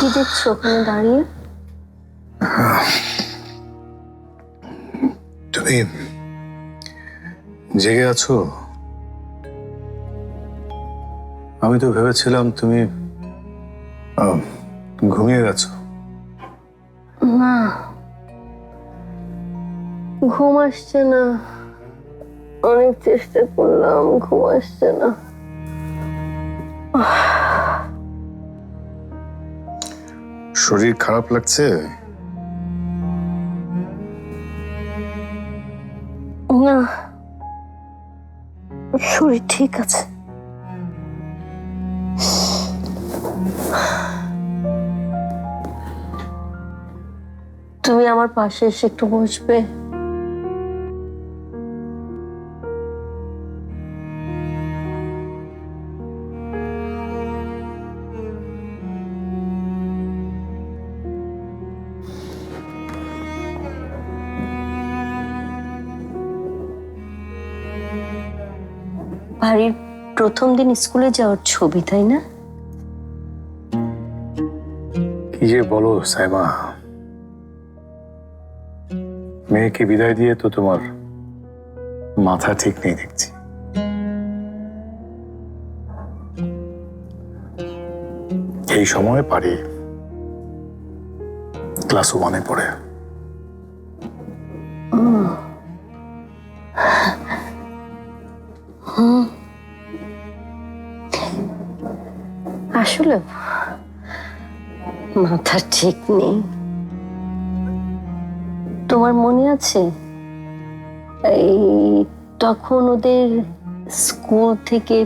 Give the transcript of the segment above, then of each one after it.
কি দেখছ ওখানে দাঁড়িয়ে। তুমি জেগে আছো? আমি তো ভেবেছিলাম তুমি ঘুমিয়ে গেছো। না। ঘুম আসছে না। অনেক চেষ্টা করলাম ঘুম আসছে না। শরীর খারাপ লাগছে? না শরীর ঠিক আছে। তুমি আমার পাশে এসে একটু বসবে। বাড়ির প্রথম দিন স্কুলে যাওয়ার ছবি, তাই না? কি যে বলো, সাইমা। মেয়েকে বিদায় দিয়ে তো তোমার মাথা ঠিক নেই দেখছি। এই সময় পারি ক্লাস ওয়ানে পড়ে। আসলে মাথা ঠিক নেই। তোমার মনে আছে? এই তখন ওদের স্কুল থেকে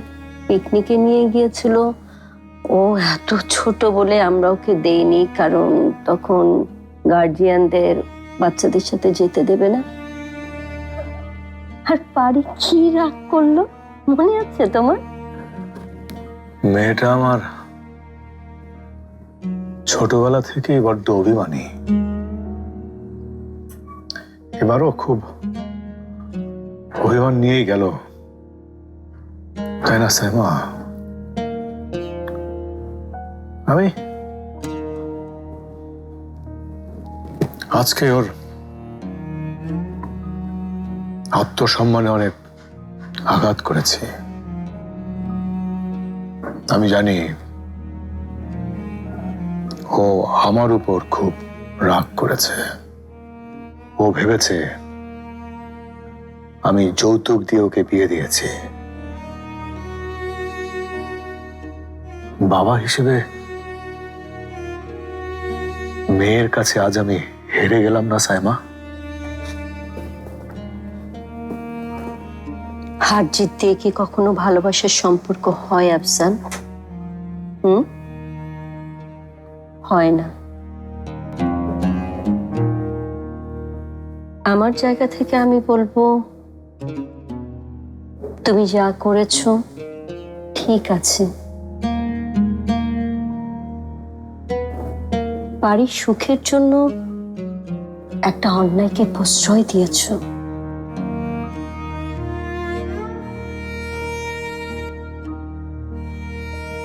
পিকনিকে নিয়ে গিয়েছিল। ও এত ছোট বলে আমরা ওকে দেইনি, কারণ তখন গার্জিয়ানদের বাচ্চাদের সাথে যেতে দেবে না। আর পারি কি রাগ করল? মনে আছে তোমার? মেয়েটা আমার ছোটবেলা থেকেই বড্ড অভিমানী। এবারও খুব অভিমান নিয়েই গেল। তাই না, সাইমা? আমি আজকে ওর আত্মসম্মানে অনেক আঘাত করেছি। আমি জানি ও আমার উপর খুব রাগ করেছে। ও ভেবেছে, আমি যৌতুক দিয়ে ওকে বিয়ে দিয়েছি। বাবা হিসেবে মেয়ের কাছে আজ আমি হেরে গেলাম না, সাইমা? হার জিত দিয়ে কি কখনো ভালোবাসার সম্পর্ক হয়, আফসান? হুম? হয় না। আমার জায়গা থেকে আমি বলব, তুমি যা করেছ, ঠিক আছে। বাড়ির সুখের জন্য একটা অন্যায়কে প্রশ্রয় দিয়েছ।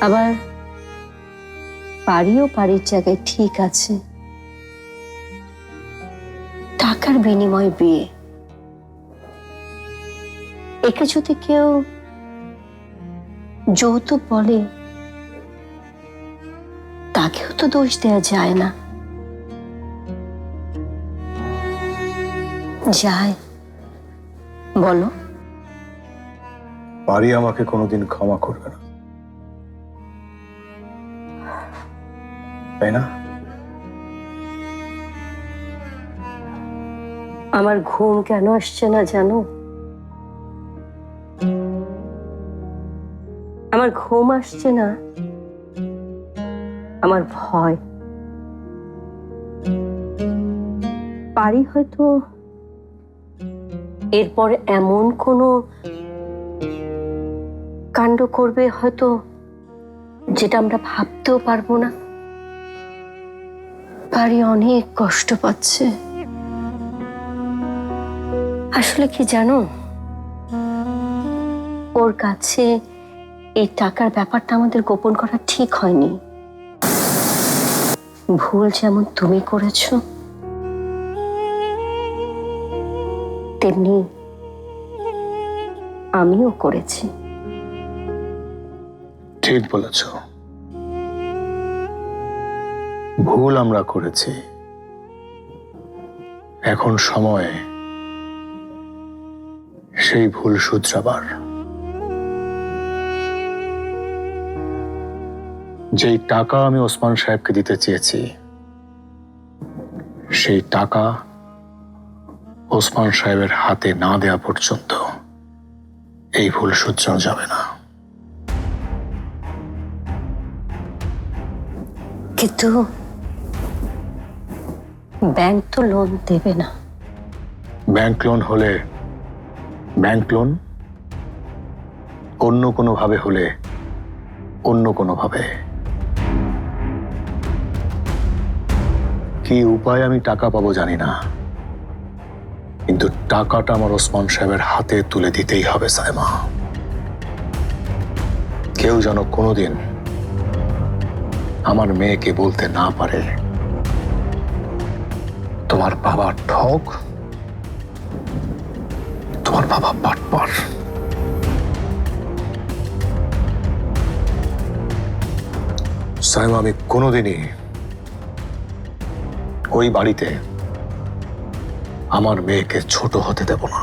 আবার বাড়িও বাড়ির জায়গায় ঠিক আছে। টাকার বিনিময় বিয়ে। একে যদি কেউ যৌতুক বলে, তাকেও তো দোষ দেওয়া যায় না। যায়। বলো। বাড়ি আমাকে কোনোদিন ক্ষমা করবে না। তাই না? আমার ঘুম কেন আসছে না জানো? আমার ঘুম আসছে না, আমার ভয়। পারি হয়তো এরপরে এমন কোনো কাণ্ড করবে হয়তো যেটা আমরা ভাবতেও পারব না। পারি অনেক কষ্ট পাচ্ছে। আসলে কি জানো? ওর কাছে এই টাকার ব্যাপারটা আমাদের গোপন করা ঠিক হয়নি। ভুল যেমন তুমি করেছ, তেমনি আমিও করেছি। ঠিক বলেছ। ভুল আমরা করেছি। এখন সময় সেই ভুল শুধরাবার। যেই টাকা আমি ওসমান সাহেবকে দিতে চেয়েছি, সেই টাকা ওসমান সাহেবের হাতে না দেয়া পর্যন্ত এই ভুল শুধরানো যাবে না। কিন্তু ব্যাংক তো লোন দেবে না। ব্যাংক লোন হলে ব্যাংক লোন অন্য কোনো ভাবে হলে অন্য কোনো ভাবে কি উপায় আমি টাকা পাবো জানি না। কিন্তু টাকাটা আমার ওসমান সাহেবের হাতে তুলে দিতেই হবে সাইমা কেউ যেন কোনোদিন আমার মেয়েকে বলতে না পারে। তোমার বাবা ঠক তোমার বাবা পাটপার সাইমা আমি কোনোদিনই ওই বাড়িতে আমার মেয়েকে ছোট হতে দেব না।